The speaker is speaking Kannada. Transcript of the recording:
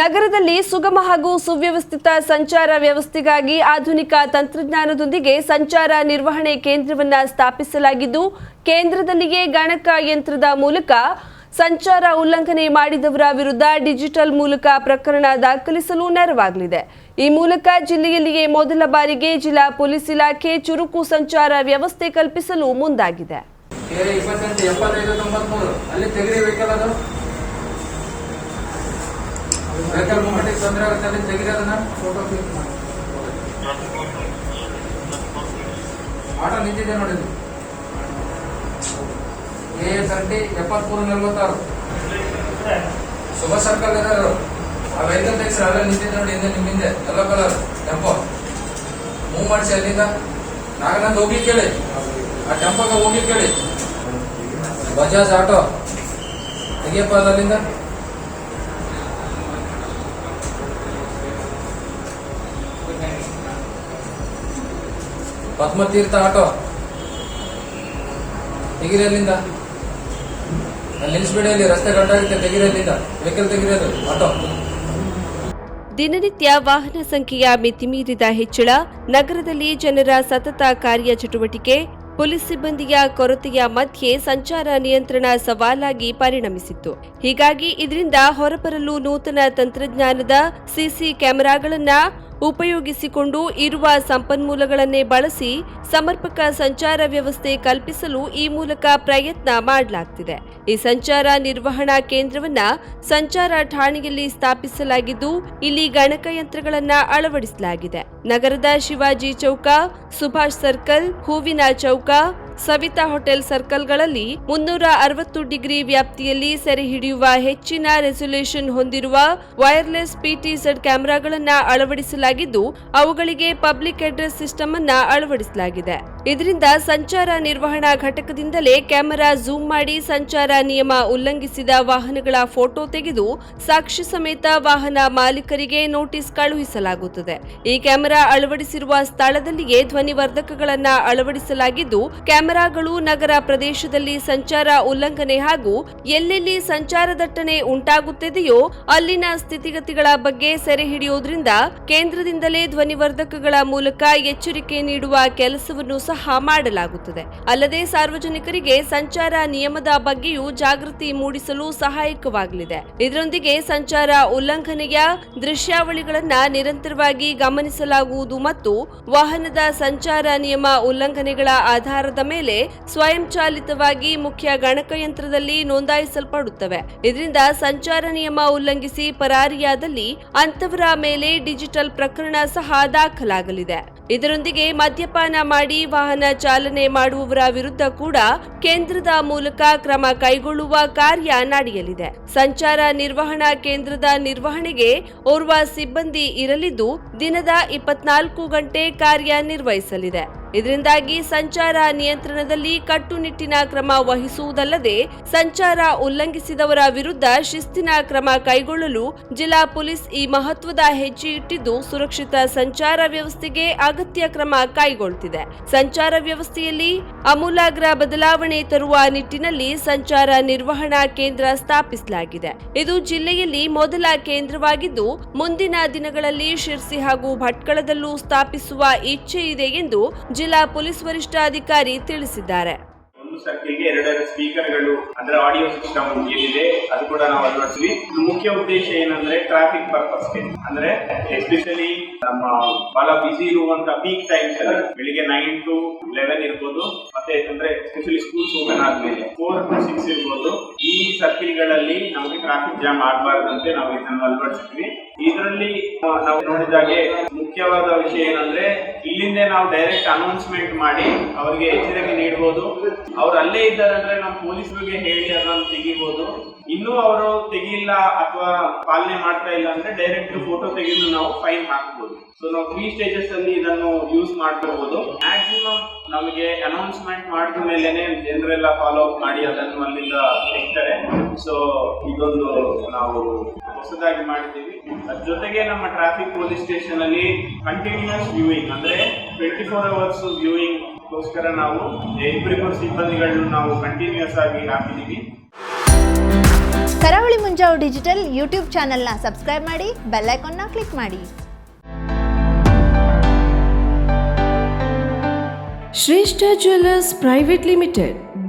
ನಗರದಲ್ಲಿ ಸುಗಮ ಹಾಗೂ ಸುವ್ಯವಸ್ಥಿತ ಸಂಚಾರ ವ್ಯವಸ್ಥೆಗಾಗಿ ಆಧುನಿಕ ತಂತ್ರಜ್ಞಾನದೊಂದಿಗೆ ಸಂಚಾರ ನಿರ್ವಹಣೆ ಕೇಂದ್ರವನ್ನು ಸ್ಥಾಪಿಸಲಾಗಿದ್ದು, ಕೇಂದ್ರದಲ್ಲಿಯೇ ಗಣಕ ಯಂತ್ರದ ಮೂಲಕ ಸಂಚಾರ ಉಲ್ಲಂಘನೆ ಮಾಡಿದವರ ವಿರುದ್ಧ ಡಿಜಿಟಲ್ ಮೂಲಕ ಪ್ರಕರಣ ದಾಖಲಿಸಲು ನೆರವಾಗಲಿದೆ. ಈ ಮೂಲಕ ಜಿಲ್ಲೆಯಲ್ಲಿಯೇ ಮೊದಲ ಬಾರಿಗೆ ಜಿಲ್ಲಾ ಪೊಲೀಸ್ ಇಲಾಖೆ ಚುರುಕು ಸಂಚಾರ ವ್ಯವಸ್ಥೆ ಕಲ್ಪಿಸಲು ಮುಂದಾಗಿದೆ. ವೆಹಿಕಲ್ ಮೂಮೆಂಟಿಗೆ ತೊಂದರೆ ಆಗುತ್ತೆ ಫೋಟೋ ಆಟೋ ನಿಂತಿದೆ ನೋಡಿ. ಎ ಎಸ್ ಆರ್ ಟಿ ಎಪ್ಪತ್ಮೂರು, ನಲ್ವತ್ತಾರು. ಶುಭ ಸರ್ಕಲ್ ಏನಾರು ಆ ವೆಹಿಕಲ್ ತೆಗಿಸಿ ಅಲ್ಲೇ ನಿಂತಿದೆ ನೋಡಿ, ಹಿಂದೆ ನಿಮ್ಮ ಹಿಂದೆ. ಎಲ್ಲೋ ಕಲರ್ ಟೆಂಪೋ ಮೂವ್ ಮಾಡಿಸಿ ಅಲ್ಲಿಂದ. ನಾಗನಂದ್, ಹೋಗಿ ಕೇಳಿ. ಆ ಟೆಂಪೋಗೆ ಹೋಗಿ ಕೇಳಿ. ಬಜಾಜ್ ಆಟೋ ತೆಗಿಯಪ್ಪ ಅಲ್ಲಿಂದ. ಪದ್ಮತೀರ್ಥ ಆಟೋ ತೆಗಿರಿ ಅಲ್ಲಿಂದ ಅಲ್ಲಿ ಅಲ್ಲಿ ರಸ್ತೆ ಗಂಟಾಗುತ್ತೆ ತೆಗಿರಿ ಅಲ್ಲಿಂದ ವೆಹಿಕಲ್ ತೆಗಿರೋದು, ಆಟೋ. ದಿನನಿತ್ಯ ವಾಹನ ಸಂಖ್ಯೆಯ ಮಿತಿಮೀರಿದ ಹೆಚ್ಚಳ, ನಗರದಲ್ಲಿ ಜನರ ಸತತ ಕಾರ್ಯ ಚಟುವಟಿಕೆ ಪೊಲೀಸ್ ಸಿಬ್ಬಂದಿಯ ಕೊರತೆಯ ಮಧ್ಯೆ ಸಂಚಾರ ನಿಯಂತ್ರಣ ಸವಾಲಾಗಿ ಪರಿಣಮಿಸಿತ್ತು. ಹೀಗಾಗಿ ಇದರಿಂದ ಹೊರಬರಲು ನೂತನ ತಂತ್ರಜ್ಞಾನದ ಸಿಸಿ ಕ್ಯಾಮೆರಾಗಳನ್ನ ಉಪಯೋಗಿಸಿಕೊಂಡು ಇರುವ ಸಂಪನ್ಮೂಲಗಳನ್ನೇ ಬಳಸಿ ಸಮರ್ಪಕ ಸಂಚಾರ ವ್ಯವಸ್ಥೆ ಕಲ್ಪಿಸಲು ಈ ಮೂಲಕ ಪ್ರಯತ್ನ ಮಾಡಲಾಗ್ತಿದೆ. ಈ ಸಂಚಾರ ನಿರ್ವಹಣಾ ಕೇಂದ್ರವನ್ನ ಸಂಚಾರ ಠಾಣೆಯಲ್ಲಿ ಸ್ಥಾಪಿಸಲಾಗಿದ್ದು, ಇಲ್ಲಿ ಗಣಕಯಂತ್ರಗಳನ್ನು ಅಳವಡಿಸಲಾಗಿದೆ. ನಗರದ ಶಿವಾಜಿ ಚೌಕ, ಸುಭಾಷ್ ಸರ್ಕಲ್, ಹೂವಿನ ಚೌಕ ಸವಿತಾ ಹೋಟೆಲ್ ಸರ್ಕಲ್ಗಳಲ್ಲಿ ಮುನ್ನೂರ ಅರವತ್ತು ಡಿಗ್ರಿ ವ್ಯಾಪ್ತಿಯಲ್ಲಿ ಸೆರೆ ಹಿಡಿಯುವ ಹೆಚ್ಚಿನ ರೆಸೊಲ್ಯೂಷನ್ ಹೊಂದಿರುವ ವೈರ್ಲೆಸ್ ಪಿಟಿಸೆಡ್ ಕ್ಯಾಮೆರಾಗಳನ್ನ ಅಳವಡಿಸಲಾಗಿದ್ದು, ಅವುಗಳಿಗೆ ಪಬ್ಲಿಕ್ ಅಡ್ರೆಸ್ ಸಿಸ್ಟಮ್ ಅನ್ನ ಅಳವಡಿಸಲಾಗಿದೆ. ಇದರಿಂದ ಸಂಚಾರ ನಿರ್ವಹಣಾ ಘಟಕದಿಂದಲೇ ಕ್ಯಾಮೆರಾ ಝೂಮ್ ಮಾಡಿ ಸಂಚಾರ ನಿಯಮ ಉಲ್ಲಂಘಿಸಿದ ವಾಹನಗಳ ಫೋಟೋ ತೆಗೆದು ಸಾಕ್ಷಿ ಸಮೇತ ವಾಹನ ಮಾಲೀಕರಿಗೆ ನೋಟಿಸ್ ಕಳುಹಿಸಲಾಗುತ್ತದೆ. ಈ ಕ್ಯಾಮೆರಾ ಅಳವಡಿಸಿರುವ ಸ್ಥಳದಲ್ಲಿಯೇ ಧ್ವನಿವರ್ಧಕಗಳನ್ನ ಅಳವಡಿಸಲಾಗಿದ್ದು ಕ್ಯಾಮೆರಾಗಳು ನಗರ ಪ್ರದೇಶದಲ್ಲಿ ಸಂಚಾರ ಉಲ್ಲಂಘನೆ ಹಾಗೂ ಎಲ್ಲೆಲ್ಲಿ ಸಂಚಾರ ದಟ್ಟಣೆ ಉಂಟಾಗುತ್ತಿದೆಯೋ ಅಲ್ಲಿನ ಸ್ಥಿತಿಗತಿಗಳ ಬಗ್ಗೆ ಸೆರೆ ಹಿಡಿಯುವುದರಿಂದ ಕೇಂದ್ರದಿಂದಲೇ ಧ್ವನಿವರ್ಧಕಗಳ ಮೂಲಕ ಎಚ್ಚರಿಕೆ ನೀಡುವ ಕೆಲಸವನ್ನು ಸಹ ಮಾಡಲಾಗುತ್ತದೆ. ಅಲ್ಲದೆ ಸಾರ್ವಜನಿಕರಿಗೆ ಸಂಚಾರ ನಿಯಮದ ಬಗ್ಗೆಯೂ ಜಾಗೃತಿ ಮೂಡಿಸಲು ಸಹಾಯಕವಾಗಲಿದೆ. ಇದರೊಂದಿಗೆ ಸಂಚಾರ ಉಲ್ಲಂಘನೆಯ ದೃಶ್ಯಾವಳಿಗಳನ್ನು ನಿರಂತರವಾಗಿ ಗಮನಿಸಲಾಗುವುದು ಮತ್ತು ವಾಹನದ ಸಂಚಾರ ನಿಯಮ ಉಲ್ಲಂಘನೆಗಳ ಆಧಾರದ ಮೇಲೆ ಸ್ವಯಂಚಾಲಿತವಾಗಿ ಮುಖ್ಯ ಗಣಕಯಂತ್ರದಲ್ಲಿ ನೋಂದಾಯಿಸಲ್ಪಡುತ್ತವೆ. ಇದರಿಂದ ಸಂಚಾರ ನಿಯಮ ಉಲ್ಲಂಘಿಸಿ ಪರಾರಿಯಾದಲ್ಲಿ ಅಂತವರ ಮೇಲೆ ಡಿಜಿಟಲ್ ಪ್ರಕರಣ ಸಹ ದಾಖಲಾಗಲಿದೆ. ಇದರೊಂದಿಗೆ ಮದ್ಯಪಾನ ಮಾಡಿ ವಾಹನ ಚಾಲನೆ ಮಾಡುವವರ ವಿರುದ್ಧ ಕೂಡ ಕೇಂದ್ರದ ಮೂಲಕ ಕ್ರಮ ಕೈಗೊಳ್ಳುವ ಕಾರ್ಯ ನಡೆಯಲಿದೆ. ಸಂಚಾರ ನಿರ್ವಹಣಾ ಕೇಂದ್ರದ ನಿರ್ವಹಣೆಗೆ ಓರ್ವ ಸಿಬ್ಬಂದಿ ಇರಲಿದ್ದು, ದಿನದ ಇಪ್ಪತ್ನಾಲ್ಕು ಗಂಟೆ ಕಾರ್ಯನಿರ್ವಹಿಸಲಿದೆ ಇದರಿಂದಾಗಿ ಸಂಚಾರ ನಿಯಂತ್ರಣದಲ್ಲಿ ಕಟ್ಟುನಿಟ್ಟಿನ ಕ್ರಮ ವಹಿಸುವುದಲ್ಲದೆ ಸಂಚಾರ ಉಲ್ಲಂಘಿಸಿದವರ ವಿರುದ್ಧ ಶಿಸ್ತಿನ ಕ್ರಮ ಕೈಗೊಳ್ಳಲು ಜಿಲ್ಲಾ ಪೊಲೀಸ್ ಈ ಮಹತ್ವದ ಹೆಜ್ಜೆ ಇಟ್ಟಿದ್ದು ಸುರಕ್ಷಿತ ಸಂಚಾರ ವ್ಯವಸ್ಥೆಗೆ ಅಗತ್ಯ ಕ್ರಮ ಕೈಗೊಳ್ಳುತ್ತಿದೆ ಸಂಚಾರ ವ್ಯವಸ್ಥೆಯಲ್ಲಿ ಅಮೂಲಾಗ್ರ ಬದಲಾವಣೆ ತರುವ ನಿಟ್ಟಿನಲ್ಲಿ ಸಂಚಾರ ನಿರ್ವಹಣಾ ಕೇಂದ್ರ ಸ್ಥಾಪಿಸಲಾಗಿದೆ. ಇದು ಜಿಲ್ಲೆಯಲ್ಲಿ ಮೊದಲ ಕೇಂದ್ರವಾಗಿದ್ದು, ಮುಂದಿನ ದಿನಗಳಲ್ಲಿ ಶಿರ್ಸಿ ಹಾಗೂ ಭಟ್ಕಳದಲ್ಲೂ ಸ್ಥಾಪಿಸುವ ಇಚ್ಛೆ ಇದೆ ಎಂದು ಜಿಲ್ಲಾ ಪೊಲೀಸ್ ವರಿಷ್ಠಾಧಿಕಾರಿ ತಿಳಿಸಿದ್ದಾರೆ. ಸರ್ಕಲ್ಗೆ ಎರಡೆರಡು ಸ್ಪೀಕರ್ಗಳು ಅಂದ್ರೆ ಆಡಿಯೋ ಸಿಸ್ಟಮ್ ಏನಿದೆ ಅದು ಕೂಡ ನಾವು ಅಳವಡಿಸ್ವಿ ಮುಖ್ಯ ಉದ್ದೇಶ ಏನಂದ್ರೆ ಟ್ರಾಫಿಕ್ ಪರ್ಪಸ್ಗೆ ಅಂದ್ರೆ ಎಸ್ಪೆಷಲಿ ನಮ್ಮ ಬಹಳ ಬಿಸಿ ಇರುವಂತ ಪೀಕ್ ಟೈಮ್ಸ್ ಬೆಳಿಗ್ಗೆ ನೈನ್ ಟು ಲೆವೆನ್ ಇರ್ಬೋದು. ಮತ್ತೆ ಅಂದ್ರೆ ಎಸ್ಪೆಷಲಿ ಸ್ಕೂಲ್ಸ್ ಓಪನ್ ಆದ್ಮೇಲೆ ಫೋರ್ ಟು ಸಿಕ್ಸ್ ಇರ್ಬೋದು. ಈ ಸರ್ಕಲ್ಗಳಲ್ಲಿ ನಮಗೆ ಟ್ರಾಫಿಕ್ ಜಾಮ್ ಆಗಬಾರ್ದಂತೆ ನಾವು ಇದನ್ನು ಅಳವಡಿಸಿದ್ವಿ ಇದರಲ್ಲಿ ನಾವು ನೋಡಿದಾಗೆ ಮುಖ್ಯವಾದ ವಿಷಯ ಏನಂದ್ರೆ ಇಲ್ಲಿಂದ ನಾವು ಡೈರೆಕ್ಟ್ ಅನೌನ್ಸ್ಮೆಂಟ್ ಮಾಡಿ ಅವರಿಗೆ ಎಚ್ಚರಿಕೆ ನೀಡಬಹುದು ಅಲ್ಲೇ ಇದ್ದಾರೆ ಅಂದ್ರೆ ನಾವು ಪೊಲೀಸರಿಗೆ ಹೇಳಿ ಅದನ್ನ ತೆಗಿಬಹುದು ಇನ್ನೂ ಅವರು ತೆಗಿಲ್ಲ ಅಥವಾ ಪಾಲನೆ ಮಾಡ್ತಾ ಇಲ್ಲ ಅಂದ್ರೆ ಡೈರೆಕ್ಟ್ ಫೋಟೋ ತೆಗೆದು ನಾವು ಫೈನ್ ಹಾಕ್ಬೋದು. ಸೊ ನಾವು ತ್ರೀ ಸ್ಟೇಜಸ್ ಅಲ್ಲಿ ಇದನ್ನು ಯೂಸ್ ಮಾಡ್ಕೋಬಹುದು ಮ್ಯಾಕ್ಸಿಮಮ್ ನಮಗೆ ಅನೌನ್ಸ್ಮೆಂಟ್ ಮಾಡಿದ ಮೇಲೆನೆ ಜನರೆಲ್ಲ ಫಾಲೋ ಅಪ್ ಮಾಡಿ ಅದನ್ನು ಅಲ್ಲಿಂದ ತೆಗ್ತಾರೆ. ಸೊ ಇದೊಂದು ನಾವು ಹೊಸದಾಗಿ ಮಾಡಿದ್ದೀವಿ. ಅದ್ರ ಜೊತೆಗೆ ನಮ್ಮ ಟ್ರಾಫಿಕ್ ಪೊಲೀಸ್ ಸ್ಟೇಷನ್ ಅಲ್ಲಿ ಕಂಟಿನ್ಯೂಸ್ ವ್ಯೂಯಿಂಗ್ ಅಂದ್ರೆ ಟ್ವೆಂಟಿ ಫೋರ್ ಅವರ್ಸ್ ವ್ಯೂಯಿಂಗ್ ಗೋಸ್ಕರ ನಾವು ಇಬ್ಬರಿಬ್ಬರು ಸಿಬ್ಬಂದಿಗಳನ್ನು ನಾವು ಕಂಟಿನ್ಯೂಸ್ ಆಗಿ ಹಾಕಿದ್ದೀವಿ. ಕರಾವಳಿ ಮುಂಜಾವು ಡಿಜಿಟಲ್ ಯೂಟ್ಯೂಬ್ ಚಾನೆಲ್ನ ಸಬ್ಸ್ಕ್ರೈಬ್ ಮಾಡಿ ಬೆಲ್ನ ಕ್ಲಿಕ್ ಮಾಡಿ. Shreshta jewellers private limited